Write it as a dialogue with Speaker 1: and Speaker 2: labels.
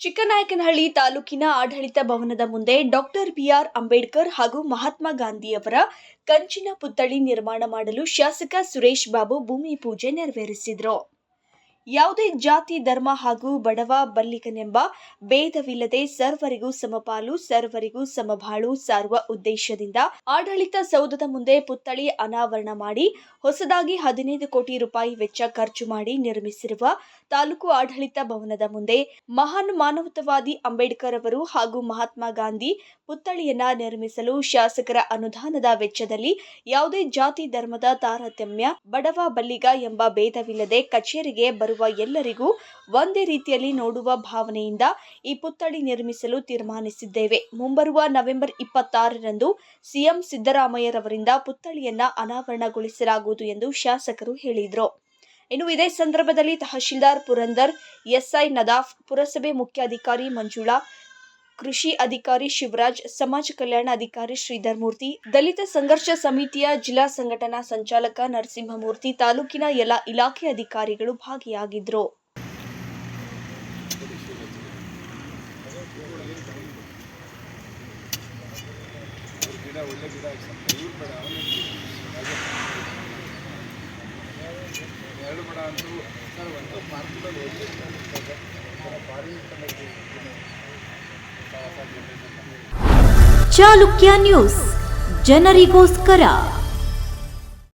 Speaker 1: ಚಿಕ್ಕನಾಯಕನಹಳ್ಳಿ ತಾಲೂಕಿನ ಆಡಳಿತ ಭವನದ ಮುಂದೆ ಡಾಕ್ಟರ್ ಬಿಆರ್ ಅಂಬೇಡ್ಕರ್ ಹಾಗೂ ಮಹಾತ್ಮ ಗಾಂಧಿಯವರ ಕಂಚಿನ ಪುತ್ಥಳಿ ನಿರ್ಮಾಣ ಮಾಡಲು ಶಾಸಕ ಸುರೇಶ್ ಬಾಬು ಭೂಮಿ ಪೂಜೆ ನೆರವೇರಿಸಿದರು. ಯಾವುದೇ ಜಾತಿ, ಧರ್ಮ ಹಾಗೂ ಬಡವ ಬಲ್ಲಿಗನೆಂಬ ಭೇದವಿಲ್ಲದೆ ಸರ್ವರಿಗೂ ಸಮಪಾಲು, ಸರ್ವರಿಗೂ ಸಮಬಾಳು ಸಾರುವ ಉದ್ದೇಶದಿಂದ ಆಡಳಿತ ಸೌಧದ ಮುಂದೆ ಪುತ್ಥಳಿ ಅನಾವರಣ ಮಾಡಿ, ಹೊಸದಾಗಿ ಹದಿನೈದು ಕೋಟಿ ರೂಪಾಯಿ ವೆಚ್ಚ ಖರ್ಚು ಮಾಡಿ ನಿರ್ಮಿಸಿರುವ ತಾಲೂಕು ಆಡಳಿತ ಭವನದ ಮುಂದೆ ಮಹಾನ್ ಮಾನವತವಾದಿ ಅಂಬೇಡ್ಕರ್ ಅವರು ಹಾಗೂ ಮಹಾತ್ಮ ಗಾಂಧಿ ಪುತ್ಥಳಿಯನ್ನ ನಿರ್ಮಿಸಲು ಶಾಸಕರ ಅನುದಾನದ ವೆಚ್ಚದಲ್ಲಿ ಯಾವುದೇ ಜಾತಿ, ಧರ್ಮದ ತಾರತಮ್ಯ ಬಡವ ಬಲ್ಲಿಗ ಎಂಬ ಭೇದವಿಲ್ಲದೆ ಕಚೇರಿಗೆ ಬರುವ ಎಲ್ಲರಿಗೂ ಒಂದೇ ರೀತಿಯಲ್ಲಿ ನೋಡುವ ಭಾವನೆಯಿಂದ ಈ ಪುತ್ಥಳಿ ನಿರ್ಮಿಸಲು ತೀರ್ಮಾನಿಸಿದ್ದೇವೆ. ಮುಂಬರುವ ನವೆಂಬರ್ ಇಪ್ಪತ್ತಾರರಂದು ಸಿಎಂ ಸಿದ್ದರಾಮಯ್ಯರವರಿಂದ ಪುತ್ಥಳಿಯನ್ನ ಅನಾವರಣಗೊಳಿಸಲಾಗುವುದು ಎಂದು ಶಾಸಕರು ಹೇಳಿದರು. ಇನ್ನು ಇದೇ ಸಂದರ್ಭದಲ್ಲಿ ತಹಶೀಲ್ದಾರ್ ಪುರಂದರ್, ಎಸ್ಐ ನದಾಫ್, ಪುರಸಭೆ ಮುಖ್ಯಾಧಿಕಾರಿ ಮಂಜುಳಾ ಕೃಷಿ ಅಧಿಕಾರಿ ಶಿವರಾಜ್, ಸಮಾಜ ಕಲ್ಯಾಣ ಅಧಿಕಾರಿ ಶ್ರೀಧರ್ಮೂರ್ತಿ ದಲಿತ ಸಂಘರ್ಷ ಸಮಿತಿಯ ಜಿಲ್ಲಾ ಸಂಘಟನಾ ಸಂಚಾಲಕ ನರಸಿಂಹಮೂರ್ತಿ, ತಾಲೂಕಿನ ಎಲ್ಲ ಇಲಾಖೆ ಅಧಿಕಾರಿಗಳು ಭಾಗಿಯಾಗಿದ್ದರು
Speaker 2: ಎರಡು ಬೇಡ ಅಂತೂ ಸರ್ ಒಂದು ಗಿಡ ಇರ್ತದೆ ಭಾರಿ
Speaker 3: ಚಾಲುಕ್ಯ ನ್ಯೂಸ್ ಜನರಿಗೋಸ್ಕರ